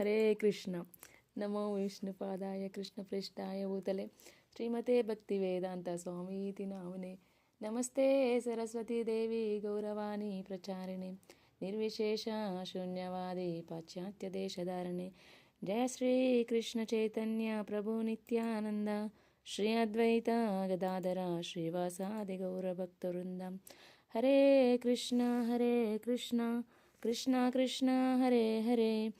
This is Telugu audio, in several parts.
हरे कृष्ण। नमो विष्णुपादाय कृष्णपृष्ठाय भूतले। श्रीमते भक्तिवेदान्तस्वामीति नाम्ने नमस्ते सरस्वतीदेवी गौरवाणी प्रचारिणे। निर्विशेष शून्यवादे पाश्चात्यदेशधारिणे जय श्रीकृष्णचैतन्यप्रभुनित्यानन्द श्री अद्वैता गदाधर श्रीवासादिगौरभक्तवृन्दं हरे कृष्ण हरे कृष्ण। कृष्ण कृष्ण हरे हरे।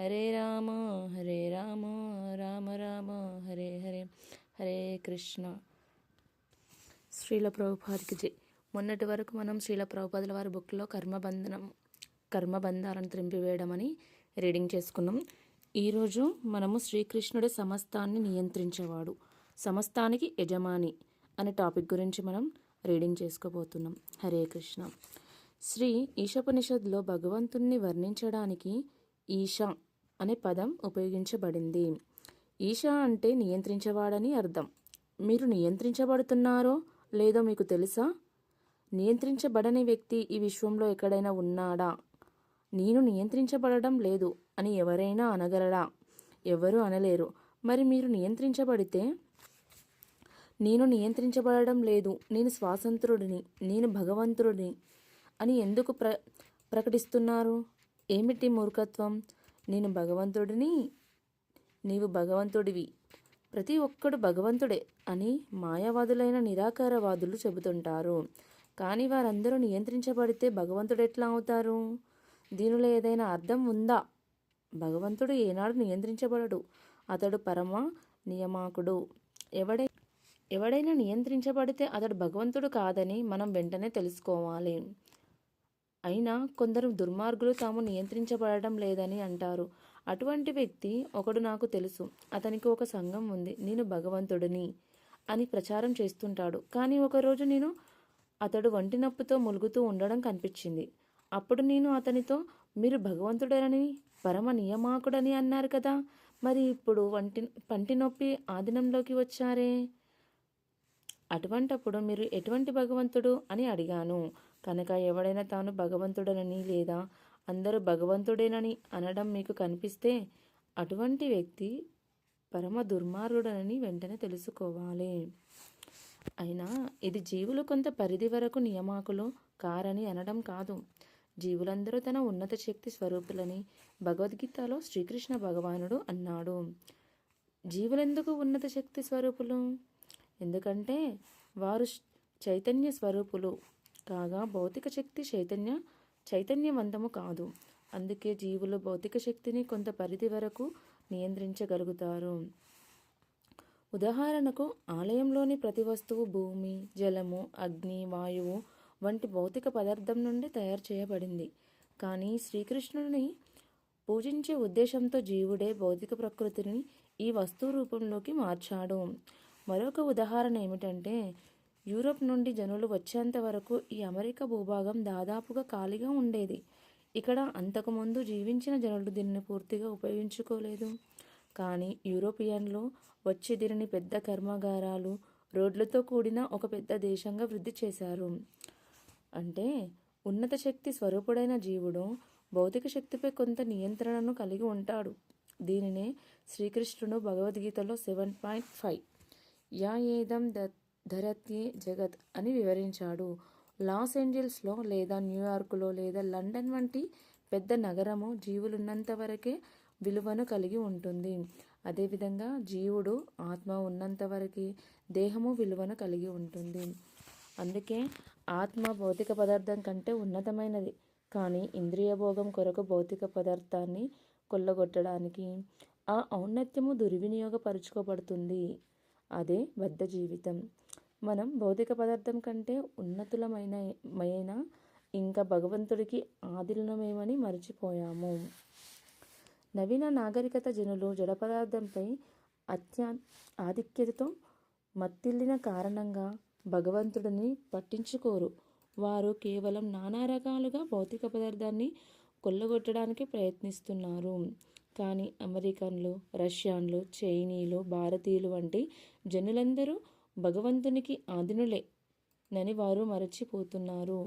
హరే రామ హరే రామ రామ రామ హరే హరే హరే కృష్ణ. శ్రీల ప్రభుపాదికి జై. మొన్నటి వరకు మనం శ్రీల ప్రభుపాదుల వారి బుక్లో కర్మబంధనం కర్మబంధాలను త్రింపివేయడమని రీడింగ్ చేసుకున్నాం. ఈరోజు మనము శ్రీకృష్ణుడి సమస్తాన్ని నియంత్రించేవాడు సమస్తానికి యజమాని అనే టాపిక్ గురించి మనం రీడింగ్ చేసుకోబోతున్నాం. హరే కృష్ణ. శ్రీ ఈశోపనిషత్లో భగవంతుణ్ణి వర్ణించడానికి ఈశ అనే పదం ఉపయోగించబడింది. ఈశా అంటే నియంత్రించేవాడని అర్థం. మీరు నియంత్రించబడుతున్నారో లేదో మీకు తెలుసా? నియంత్రించబడని వ్యక్తి ఈ విశ్వంలో ఎక్కడైనా ఉన్నాడా? నేను నియంత్రించబడడం లేదు అని ఎవరైనా అనగలరా? ఎవరు అనలేరు. మరి మీరు నియంత్రించబడితే? నేను నియంత్రించబడడం లేదు. నేను స్వాతంత్రుడిని. నేను భగవంతుడిని. అని ఎందుకు ప్ర ప్రకటిస్తున్నారు? ఏమిటి మూర్ఖత్వం? నేను భగవంతుడిని నీవు భగవంతుడివి. ప్రతి ఒక్కడు భగవంతుడే అని మాయావాదులైన నిరాకారవాదులు చెబుతుంటారు. కానీ వారందరూ నియంత్రించబడితే భగవంతుడు ఎట్లా అవుతారు? దీనిలో ఏదైనా అర్థం ఉందా? భగవంతుడు ఏనాడు నియంత్రించబడడు. అతడు పరమ నియమాకుడు. ఎవడై ఎవడైనా నియంత్రించబడితే అతడు భగవంతుడు కాదని మనం వెంటనే తెలుసుకోవాలి. అయినా కొందరు దుర్మార్గులు తాము నియంత్రించబడడం లేదని అంటారు. అటువంటి వ్యక్తి ఒకడు నాకు తెలుసు. అతనికి ఒక సంఘం ఉంది. నేను భగవంతుడిని అని ప్రచారం చేస్తుంటాడు. కానీ ఒకరోజు నేను అతడు వంటి నొప్పితో ములుగుతూ ఉండడం కనిపించింది. అప్పుడు నేను అతనితో మీరు భగవంతుడని పరమ నియమాకుడని అన్నారు కదా మరి ఇప్పుడు వంటి పంటి నొప్పి ఆధీనంలోకి వచ్చారే? అటువంటప్పుడు మీరు ఎటువంటి భగవంతుడు అని అడిగాను. కనుక ఎవడైనా తాను భగవంతుడనని లేదా అందరూ భగవంతుడేనని అనడం మీకు కనిపిస్తే అటువంటి వ్యక్తి పరమ దుర్మార్గుడనని వెంటనే తెలుసుకోవాలి. అయినా ఇది జీవులు కొంత పరిధి వరకు నియమాకులు కారని అనడం కాదు. జీవులందరూ తన ఉన్నత శక్తి స్వరూపులని భగవద్గీతలో శ్రీకృష్ణ భగవానుడు అన్నాడు. జీవులెందుకు ఉన్నత శక్తి స్వరూపులు? ఎందుకంటే వారు చైతన్య స్వరూపులు. కాగా భౌతిక శక్తి చైతన్య చైతన్యవంతము కాదు. అందుకే జీవులు భౌతిక శక్తిని కొంత పరిధి వరకు నియంత్రించగలుగుతారు. ఉదాహరణకు ఆలయంలోని ప్రతి వస్తువు భూమి జలము అగ్ని వాయువు వంటి భౌతిక పదార్థం నుండి తయారు చేయబడింది. కానీ శ్రీకృష్ణుని పూజించే ఉద్దేశంతో జీవుడే భౌతిక ప్రకృతిని ఈ వస్తువు రూపంలోకి మార్చాడు. మరొక ఉదాహరణ ఏమిటంటే యూరోప్ నుండి జనులు వచ్చేంత వరకు ఈ అమెరికా భూభాగం దాదాపుగా ఖాళీగా ఉండేది. ఇక్కడ అంతకుముందు జీవించిన జనులు దీనిని పూర్తిగా ఉపయోగించుకోలేదు. కానీ యూరోపియన్లు వచ్చి దీనిని పెద్ద కర్మాగారాలు రోడ్లతో కూడిన ఒక పెద్ద దేశంగా వృద్ధి చేశారు. అంటే ఉన్నత శక్తి స్వరూపుడైన జీవుడు భౌతిక శక్తిపై కొంత నియంత్రణను కలిగి ఉంటాడు. దీనినే శ్రీకృష్ణుడు భగవద్గీతలో సెవెన్ పాయింట్ ఫైవ్. యా ఏదం దత్ ధరత్యే జగత్ అని వివరించాడు. లాస్ ఏంజల్స్లో లేదా న్యూయార్క్లో లేదా లండన్ వంటి పెద్ద నగరము జీవులున్నంత వరకే విలువను కలిగి ఉంటుంది. అదేవిధంగా జీవుడు ఆత్మ ఉన్నంత వరకే దేహము విలువను కలిగి ఉంటుంది. అందుకే ఆత్మ భౌతిక పదార్థం కంటే ఉన్నతమైనది. కానీ ఇంద్రియ భోగం కొరకు భౌతిక పదార్థాన్ని కొల్లగొట్టడానికి ఆ ఔన్నత్యము దుర్వినియోగపరుచుకోబడుతుంది. అదే బద్ధ జీవితం. మనం భౌతిక పదార్థం కంటే ఉన్నతులమైన మైన ఇంకా భగవంతుడికి ఆదిలమేమని మర్చిపోయాము. నవీన నాగరికత జనులు జడ పదార్థంపై అత్యా ఆధిక్యతతో మత్తిల్లిన కారణంగా భగవంతుడిని పట్టించుకోరు. వారు కేవలం నానా రకాలుగా భౌతిక పదార్థాన్ని కొల్లగొట్టడానికి ప్రయత్నిస్తున్నారు. కానీ అమెరికన్లు రష్యన్లు చైనీలు భారతీయులు వంటి జనులందరూ భగవంతునికి ఆదినులే. నని వారు మరచిపోతున్నారు.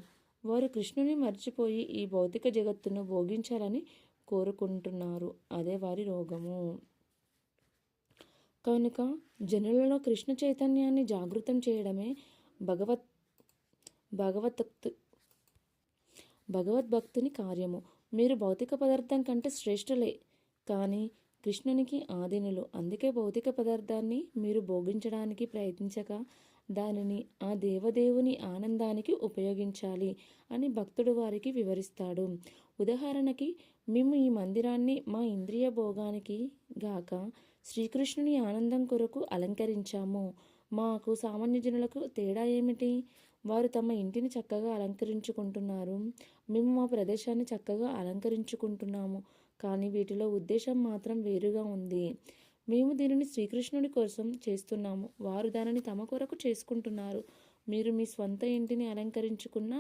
వారు కృష్ణుని మర్చిపోయి ఈ భౌతిక జగత్తును భోగించాలని కోరుకుంటున్నారు. అదే వారి రోగము. కనుక జనులలో కృష్ణ చైతన్యాన్ని జాగృతం చేయడమే భగవత్ భగవత్ భగవద్భక్తుని కార్యము. మీరు భౌతిక పదార్థం కంటే శ్రేష్ఠులే. కానీ కృష్ణునికి ఆధీనులు అందుకే భౌతిక పదార్థాన్ని మీరు భోగించడానికి ప్రయత్నించక దానిని ఆ దేవదేవుని ఆనందానికి ఉపయోగించాలి అని భక్తుడు వారికి వివరిస్తాడు. ఉదాహరణకి మేము ఈ మందిరాన్ని మా ఇంద్రియ భోగానికి గాక శ్రీకృష్ణుని ఆనందం కొరకు అలంకరించాము. మాకు సామాన్య జనులకు తేడా ఏమిటి? వారు తమ ఇంటిని చక్కగా అలంకరించుకుంటున్నారు. మేము మా ప్రదేశాన్ని చక్కగా అలంకరించుకుంటున్నాము. కానీ వీటిలో ఉద్దేశం మాత్రం వేరుగా ఉంది. మేము దీనిని శ్రీకృష్ణుడి కోసం చేస్తున్నాము. వారు దానిని తమ కొరకు చేసుకుంటున్నారు. మీరు మీ స్వంత ఇంటిని అలంకరించుకున్న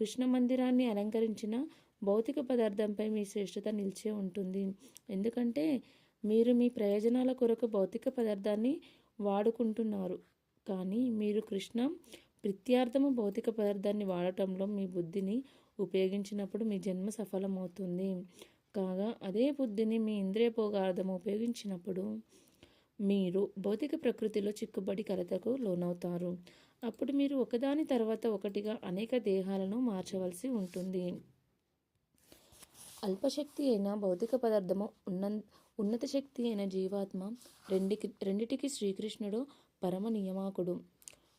కృష్ణ మందిరాన్ని అలంకరించిన భౌతిక పదార్థంపై మీ శ్రేష్టత నిలిచే ఉంటుంది. ఎందుకంటే మీరు మీ ప్రయోజనాల కొరకు భౌతిక పదార్థాన్ని వాడుకుంటున్నారు. కానీ మీరు కృష్ణ ప్రిత్యార్థము భౌతిక పదార్థాన్ని వాడటంలో మీ బుద్ధిని ఉపయోగించినప్పుడు మీ జన్మ సఫలమవుతుంది. కాగా అదే బుద్ధిని మీ ఇంద్రియ భోగార్థం ఉపయోగించినప్పుడు మీరు భౌతిక ప్రకృతిలో చిక్కుబడి కలతకు లోనవుతారు. అప్పుడు మీరు ఒకదాని తర్వాత ఒకటిగా అనేక దేహాలను మార్చవలసి ఉంటుంది. అల్పశక్తి అయిన భౌతిక పదార్థము ఉన్న ఉన్నత శక్తి అయిన జీవాత్మ రెండికి రెండిటికి శ్రీకృష్ణుడు పరమ నియమాకుడు.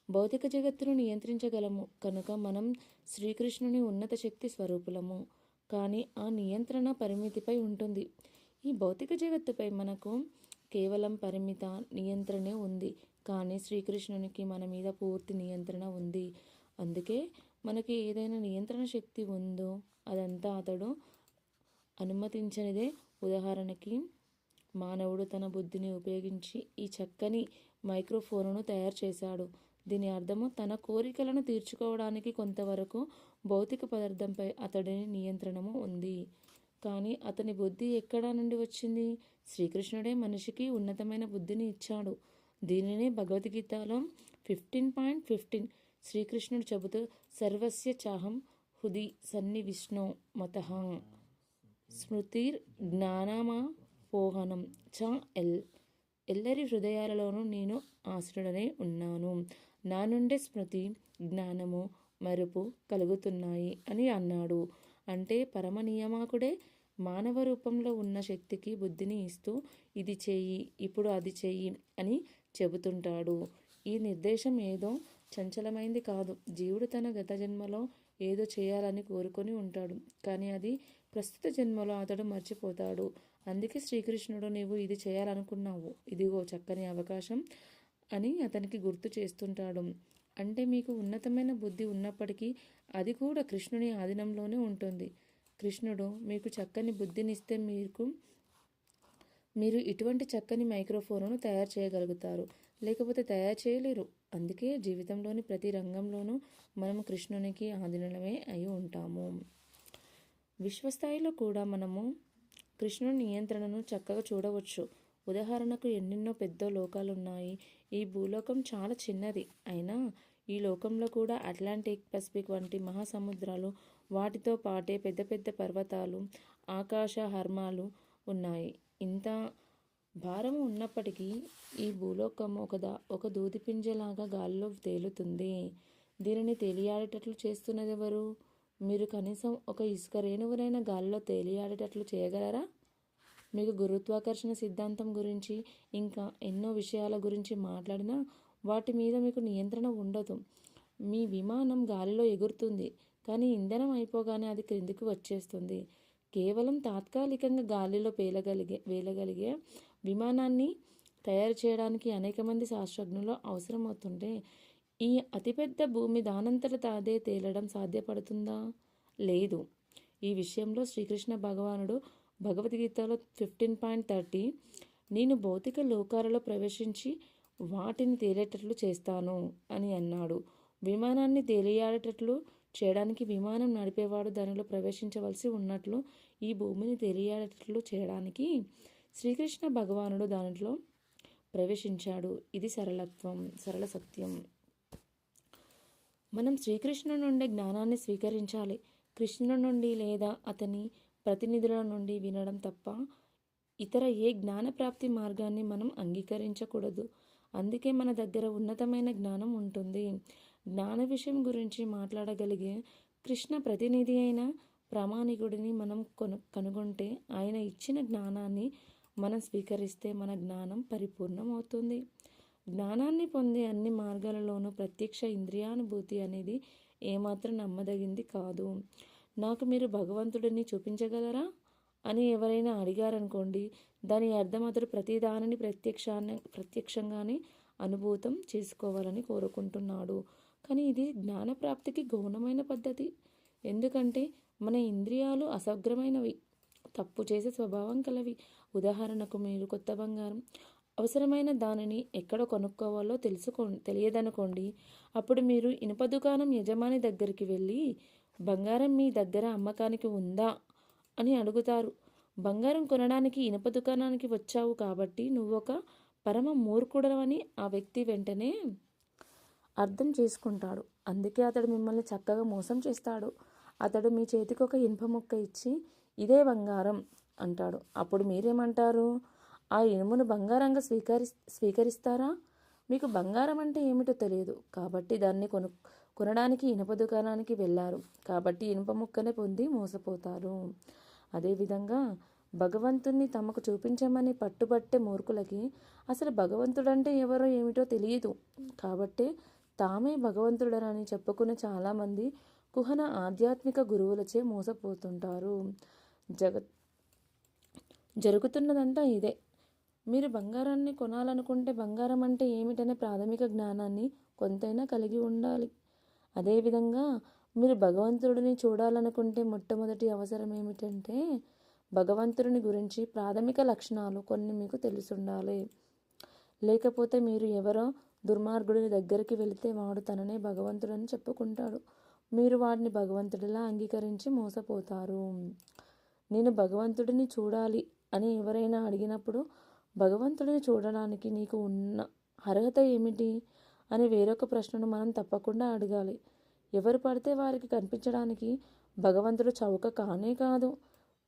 భౌతిక జగత్తును నియంత్రించగలము కనుక మనం శ్రీకృష్ణుని ఉన్నత శక్తి స్వరూపులము. కానీ ఆ నియంత్రణ పరిమితిపై ఉంటుంది. ఈ భౌతిక జగత్తుపై మనకు కేవలం పరిమిత నియంత్రణే ఉంది. కానీ శ్రీకృష్ణునికి మన మీద పూర్తి నియంత్రణ ఉంది. అందుకే మనకి ఏదైనా నియంత్రణ శక్తి ఉందో అదంతా అతడు అనుమతించనిదే. ఉదాహరణకి మానవుడు తన బుద్ధిని ఉపయోగించి ఈ చక్కని మైక్రోఫోన్ను తయారు చేశాడు. దీని అర్థము తన కోరికలను తీర్చుకోవడానికి కొంతవరకు భౌతిక పదార్థంపై అతడిని నియంత్రణము ఉంది. కానీ అతని బుద్ధి ఎక్కడా నుండి వచ్చింది? శ్రీకృష్ణుడే మనిషికి ఉన్నతమైన బుద్ధిని ఇచ్చాడు. దీనినే భగవద్గీతలో ఫిఫ్టీన్ పాయింట్ ఫిఫ్టీన్ శ్రీకృష్ణుడు చెబుతూ సర్వస్య చాహం హుది సన్ని విష్ణు మత. స్మృతిర్ జ్ఞానమా పోహనం చ ఎల్. ఎల్లరి హృదయాలలోనూ నేను ఆశ్రుడనే ఉన్నాను. నా నుండే స్మృతి జ్ఞానము మరుపు కలుగుతున్నాయి అని అన్నాడు. అంటే పరమ నియామకుడే మానవ రూపంలో ఉన్న శక్తికి బుద్ధిని ఇస్తూ ఇది చెయ్యి ఇప్పుడు అది చెయ్యి అని చెబుతుంటాడు. ఈ నిర్దేశం ఏదో చంచలమైంది కాదు. జీవుడు తన గత జన్మలో ఏదో చేయాలని కోరుకొని ఉంటాడు. కానీ అది ప్రస్తుత జన్మలో అతడు మర్చిపోతాడు. అందుకే శ్రీకృష్ణుడు నీవు ఇది చేయాలనుకున్నావు. ఇదిగో చక్కని అవకాశం. అని అతనికి గుర్తు చేస్తుంటాడు. అంటే మీకు ఉన్నతమైన బుద్ధి ఉన్నప్పటికీ అది కూడా కృష్ణుని ఆధీనంలోనే ఉంటుంది. కృష్ణుడు మీకు చక్కని బుద్ధినిస్తే మీకు మీరు ఇటువంటి చక్కని మైక్రోఫోన్ను తయారు చేయగలుగుతారు. లేకపోతే తయారు చేయలేరు. అందుకే జీవితంలోని ప్రతి రంగంలోనూ మనం కృష్ణునికి ఆధీనమే అయి ఉంటాము. విశ్వస్థాయిలో కూడా మనము కృష్ణుని నియంత్రణను చక్కగా చూడవచ్చు. ఉదాహరణకు ఎన్నెన్నో పెద్ద లోకాలు ఉన్నాయి ఈ భూలోకం చాలా చిన్నది. అయినా ఈ లోకంలో కూడా అట్లాంటిక్ పసిఫిక్ వంటి మహాసముద్రాలు వాటితో పాటే పెద్ద పెద్ద పర్వతాలు ఆకాశ హర్మాలు ఉన్నాయి. ఇంత భారం ఉన్నప్పటికీ ఈ భూలోకం ఒకదా ఒక దూదిపింజలాగా గాలిలో తేలుతుంది. దీనిని తేలియాడేటట్లు చేస్తున్నది ఎవరు మీరు కనీసం ఒక ఇసుక రేణువునైనా గాలిలో తేలియాడేటట్లు చేయగలరా? మీకు గురుత్వాకర్షణ సిద్ధాంతం గురించి ఇంకా ఎన్నో విషయాల గురించి మాట్లాడినా వాటి మీద మీకు నియంత్రణ ఉండదు. మీ విమానం గాలిలో ఎగురుతుంది కానీ ఇంధనం అయిపోగానే అది క్రిందికి వచ్చేస్తుంది. కేవలం తాత్కాలికంగా గాలిలో పేలగలిగే వేలగలిగే విమానాన్ని తయారు చేయడానికి అనేక మంది శాస్త్రజ్ఞులు అవసరమవుతుంటే ఈ అతిపెద్ద భూమి దానంతట తాదే తేలడం సాధ్యపడుతుందా? లేదు. ఈ విషయంలో శ్రీకృష్ణ భగవానుడు భగవద్గీతలో ఫిఫ్టీన్ పాయింట్ థర్టీ నేను భౌతిక లోకాలలో ప్రవేశించి వాటిని తేలేటట్లు చేస్తాను అని అన్నాడు. విమానాన్ని తేలియాడేటట్లు చేయడానికి విమానం నడిపేవాడు దానిలో ప్రవేశించవలసి ఉన్నట్లు ఈ భూమిని తెలియాడేటట్లు చేయడానికి శ్రీకృష్ణ భగవానుడు దానిలో ప్రవేశించాడు. ఇది సరళత్వం సరళ సత్యం. మనం శ్రీకృష్ణుడి నుండి జ్ఞానాన్ని స్వీకరించాలి. కృష్ణుడి నుండి లేదా అతని ప్రతినిధుల నుండి వినడం తప్ప ఇతర ఏ జ్ఞానప్రాప్తి మార్గాన్ని మనం అంగీకరించకూడదు. అందుకే మన దగ్గర ఉన్నతమైన జ్ఞానం ఉంటుంది. జ్ఞాన విషయం గురించి మాట్లాడగలిగే కృష్ణ ప్రతినిధి అయిన ప్రామాణికుడిని మనం కొను కనుగొంటే ఆయన ఇచ్చిన జ్ఞానాన్ని మనం స్వీకరిస్తే మన జ్ఞానం పరిపూర్ణం అవుతుంది జ్ఞానాన్ని పొందే అన్ని మార్గాలలోనూ ప్రత్యక్ష ఇంద్రియానుభూతి అనేది ఏమాత్రం నమ్మదగింది కాదు. నాకు మీరు భగవంతుడిని చూపించగలరా? అని ఎవరైనా అడిగారనుకోండి దాని అర్థం అతడు ప్రతిదానిని ప్రత్యక్షాన్ని ప్రత్యక్షంగానే అనుభూతం చేసుకోవాలని కోరుకుంటున్నాడు. కానీ ఇది జ్ఞానప్రాప్తికి గౌణమైన పద్ధతి. ఎందుకంటే మన ఇంద్రియాలు అసగ్రమైనవి. తప్పు చేసే స్వభావం కలవి. ఉదాహరణకు మీరు కొత్త బంగారం అవసరమైన దానిని ఎక్కడ కొనుక్కోవాలో తెలుసుకో తెలియదనుకోండి. అప్పుడు మీరు ఇనుప దుకాణం యజమాని దగ్గరికి వెళ్ళి బంగారం మీ దగ్గర అమ్మకానికి ఉందా? అని అడుగుతారు. బంగారం కొనడానికి ఇనుప దుకాణానికి వచ్చావు కాబట్టి నువ్వు ఒక పరమ మూర్ఖుడవని ఆ వ్యక్తి వెంటనే అర్థం చేసుకుంటాడు. అందుకే అతడు మిమ్మల్ని చక్కగా మోసం చేస్తాడు. అతడు మీ చేతికి ఒక ఇనుప ముక్క ఇచ్చి ఇదే బంగారం అంటాడు. అప్పుడు మీరేమంటారు? ఆ ఇనుమును బంగారంగా స్వీకరి స్వీకరిస్తారా? మీకు బంగారం అంటే ఏమిటో తెలియదు. కాబట్టి దాన్ని కొను కొనడానికి ఇనుప దుకాణానికి వెళ్ళారు. కాబట్టి ఇనుప ముక్కనే పొంది మోసపోతారు. అదేవిధంగా భగవంతుణ్ణి తమకు చూపించమని పట్టుబట్టే మూర్ఖులకి అసలు భగవంతుడంటే ఎవరో ఏమిటో తెలియదు. కాబట్టే తామే భగవంతుడనని చెప్పుకునే చాలామంది కుహన ఆధ్యాత్మిక గురువులచే మోసపోతుంటారు. జగత్ జరుగుతున్నదంతా ఇదే. మీరు బంగారాన్ని కొనాలనుకుంటే బంగారం అంటే ఏమిటనే ప్రాథమిక జ్ఞానాన్ని కొంతైనా కలిగి ఉండాలి. అదేవిధంగా మీరు భగవంతుడిని చూడాలనుకుంటే మొట్టమొదటి అవసరం ఏమిటంటే భగవంతుడిని గురించి ప్రాథమిక లక్షణాలు కొన్ని మీకు తెలిసుండాలి. లేకపోతే మీరు ఎవరో దుర్మార్గుడిని దగ్గరికి వెళితే వాడు తననే భగవంతుడని చెప్పుకుంటాడు. మీరు వాడిని భగవంతుడిలా అంగీకరించి మోసపోతారు. నేను భగవంతుడిని చూడాలి అని ఎవరైనా అడిగినప్పుడు భగవంతుడిని చూడడానికి నీకు ఉన్న అర్హత ఏమిటి అని వేరొక ప్రశ్నను మనం తప్పకుండా అడగాలి. ఎవరు పడితే వారికి కనిపించడానికి భగవంతుడు చౌక కానే కాదు.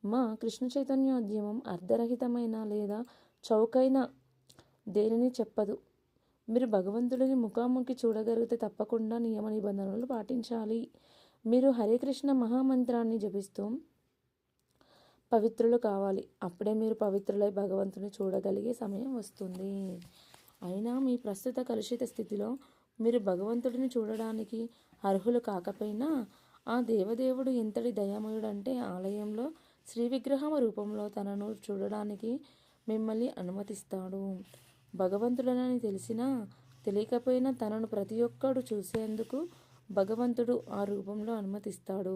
మా కృష్ణ చైతన్యోద్యమం అర్ధరహితమైన లేదా చౌకైన దేనిని చెప్పదు. మీరు భగవంతుడిని ముఖాముఖి చూడగలిగితే తప్పకుండా నియమ నిబంధనలు పాటించాలి. మీరు హరే కృష్ణ మహామంత్రాన్ని జపిస్తూ పవిత్రులు కావాలి. అప్పుడే మీరు పవిత్రులై భగవంతుని చూడగలిగే సమయం వస్తుంది. అయినా మీ ప్రస్తుత కలుషిత స్థితిలో మీరు భగవంతుడిని చూడడానికి అర్హులు కాకపోయినా ఆ దేవదేవుడు ఎంతటి దయామయుడంటే ఆలయంలో శ్రీ విగ్రహం రూపంలో తనను చూడడానికి మిమ్మల్ని అనుమతిస్తాడు. భగవంతుడనని తెలిసినా తెలియకపోయినా తనను ప్రతి ఒక్కడు చూసేందుకు భగవంతుడు ఆ రూపంలో అనుమతిస్తాడు.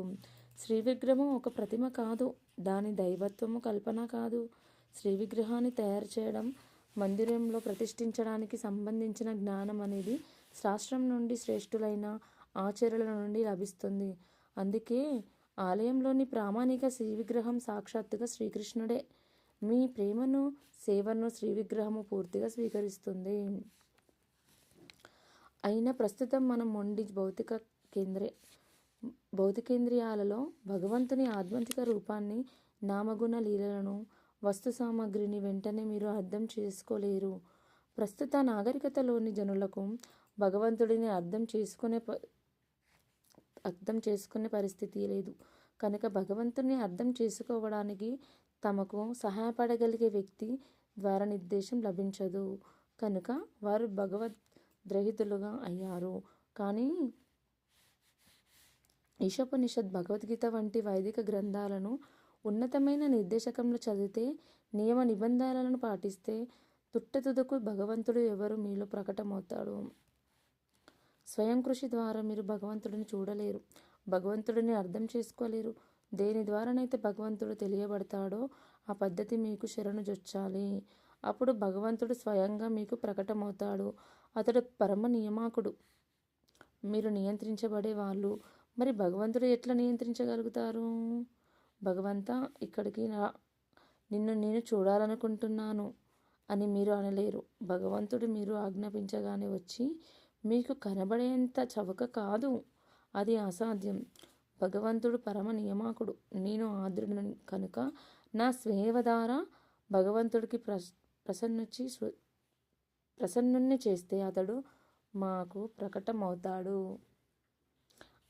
శ్రీ విగ్రహం ఒక ప్రతిమ కాదు. దాని దైవత్వము కల్పన కాదు. శ్రీ విగ్రహాన్ని తయారు చేయడం మందిరంలో ప్రతిష్ఠించడానికి సంబంధించిన జ్ఞానం అనేది శాస్త్రం నుండి శ్రేష్ఠులైన ఆచార్యుల నుండి లభిస్తుంది. అందుకే ఆలయంలోని ప్రామాణిక శ్రీ విగ్రహం సాక్షాత్తుగా శ్రీకృష్ణుడే. మీ ప్రేమను సేవను శ్రీ విగ్రహము పూర్తిగా స్వీకరిస్తుంది. అయినా ప్రస్తుతం మనం మొండి భౌతిక కేంద్రే. భౌతికేంద్రియాలలో భగవంతుని ఆధ్యాత్మిక రూపాన్ని నామగుణ లీలలను వస్తు సామాగ్రిని వెంటనే మీరు అర్థం చేసుకోలేరు. ప్రస్తుత నాగరికతలోని జనులకు భగవంతుడిని అర్థం చేసుకునే ప అర్థం చేసుకునే పరిస్థితి లేదు. కనుక భగవంతుని అర్థం చేసుకోవడానికి తమకు సహాయపడగలిగే వ్యక్తి ద్వారా నిర్దేశం లభించదు. కనుక వారు భగవద్ గ్రహితులుగా అయ్యారు. కానీ ఈశోపనిషత్ భగవద్గీత వంటి వైదిక గ్రంథాలను ఉన్నతమైన నిర్దేశకంలో చదివితే నియమ నిబంధనలను పాటిస్తే తుట్టతుదకు భగవంతుడు ఎవరు మీలో ప్రకటమవుతాడు? స్వయం కృషి ద్వారా మీరు భగవంతుడిని చూడలేరు భగవంతుడిని అర్థం చేసుకోలేరు. దేని ద్వారానైతే భగవంతుడు తెలియబడతాడో ఆ పద్ధతి మీకు శరణు జొచ్చాలి. అప్పుడు భగవంతుడు స్వయంగా మీకు ప్రకటమవుతాడు. అతడు పరమ నియమాకుడు. మీరు నియంత్రించబడే వాళ్ళు మరి భగవంతుడు ఎట్లా నియంత్రించగలుగుతారు? భగవంత ఇక్కడికి నా నిన్ను నేను చూడాలనుకుంటున్నాను అని మీరు అనలేరు. భగవంతుడు మీరు ఆజ్ఞాపించగానే వచ్చి మీకు కనబడేంత చవక కాదు. అది అసాధ్యం. భగవంతుడు పరమ నియమాకుడు. నేను ఆర్ద్రుడిని కనుక నా సేవ ద్వారా భగవంతుడికి ప్రస్ ప్రసన్నుచి ప్రసన్నుణ్ణి చేస్తే అతడు మాకు ప్రకటమవుతాడు.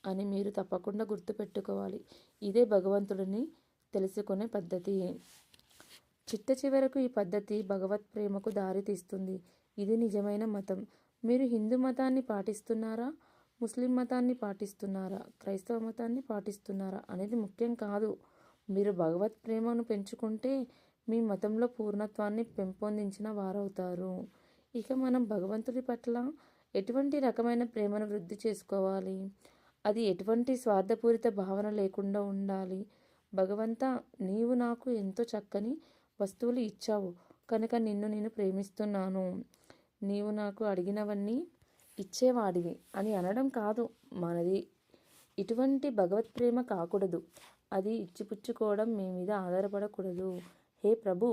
అని మీరు తప్పకుండా గుర్తుపెట్టుకోవాలి. ఇదే భగవంతుడిని తెలుసుకునే పద్ధతి. చిట్ట చివరకు ఈ పద్ధతి భగవత్ ప్రేమకు దారి తీస్తుంది. ఇది నిజమైన మతం. మీరు హిందూ మతాన్ని పాటిస్తున్నారా? ముస్లిం మతాన్ని పాటిస్తున్నారా? క్రైస్తవ మతాన్ని పాటిస్తున్నారా అనేది ముఖ్యం కాదు. మీరు భగవత్ ప్రేమను పెంచుకుంటే మీ మతంలో పూర్ణత్వాన్ని పెంపొందించిన వారవుతారు. ఇక మనం భగవంతుడి పట్ల ఎటువంటి రకమైన ప్రేమను వృద్ధి చేసుకోవాలి? అది ఎటువంటి స్వార్థపూరిత భావన లేకుండా ఉండాలి. భగవంత నీవు నాకు ఎంతో చక్కని వస్తువులు ఇచ్చావు. కనుక నిన్ను నేను ప్రేమిస్తున్నాను. నీవు నాకు అడిగినవన్నీ ఇచ్చేవాడివి అని అనడం కాదు మనది. ఇటువంటి భగవత్ ప్రేమ కాకూడదు. అది ఇచ్చిపుచ్చుకోవడం మీ మీద ఆధారపడకూడదు. హే ప్రభు!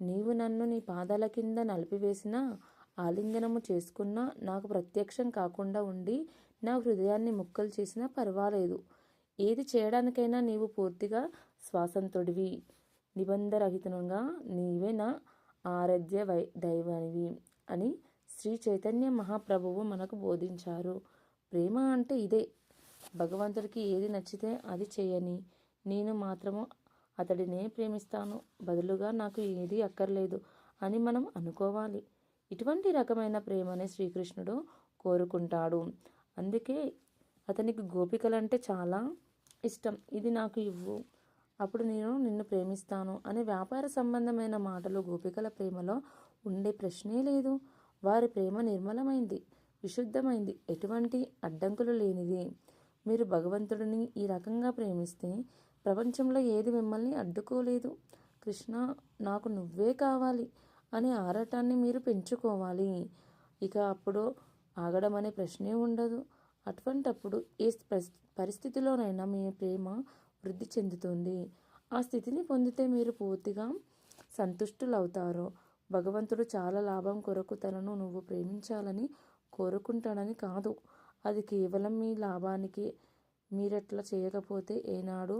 నీవు నన్ను నీ పాదాల కింద నలిపివేసినా ఆలింగనము చేసుకున్నా నాకు ప్రత్యక్షం కాకుండా ఉండి నా హృదయాన్ని ముక్కలు చేసినా పర్వాలేదు. ఏది చేయడానికైనా నీవు పూర్తిగా స్వాసంతుడివి నిబంధరహితంగా నీవే నా ఆరాధ్య వై దైవానివి అని శ్రీ చైతన్య మహాప్రభువు మనకు బోధించారు. ప్రేమ అంటే ఇదే. భగవంతుడికి ఏది నచ్చితే అది చేయని. నేను మాత్రము అతడినే ప్రేమిస్తాను. బదులుగా నాకు ఏది అక్కర్లేదు అని మనం అనుకోవాలి. ఇటువంటి రకమైన ప్రేమనే శ్రీకృష్ణుడు కోరుకుంటాడు. అందుకే అతనికి గోపికలంటే చాలా ఇష్టం. ఇది నాకు ఇవ్వు. అప్పుడు నేను నిన్ను ప్రేమిస్తాను అనే వ్యాపార సంబంధమైన మాటలు గోపికల ప్రేమలో ఉండే ప్రశ్నే లేదు. వారి ప్రేమ నిర్మలమైంది విశుద్ధమైంది. ఎటువంటి అడ్డంకులు లేనిది. మీరు భగవంతుడిని ఈ రకంగా ప్రేమిస్తే ప్రపంచంలో ఏది మిమ్మల్ని అడ్డుకోలేదు. కృష్ణ నాకు నువ్వే కావాలి అనే ఆరాటాన్ని మీరు పెంచుకోవాలి. ఇక అప్పుడు ఆగడం అనే ప్రశ్నే ఉండదు. అటువంటప్పుడు ఏ పరిస్థితిలోనైనా మీ ప్రేమ వృద్ధి చెందుతుంది. ఆ స్థితిని పొందితే మీరు పూర్తిగా సంతుష్టులవుతారు. భగవంతుడు చాలా లాభం కొరకు తనను నువ్వు ప్రేమించాలని కోరుకుంటాడని కాదు. అది కేవలం మీ లాభానికి మీరట్లా చేయకపోతే ఏనాడు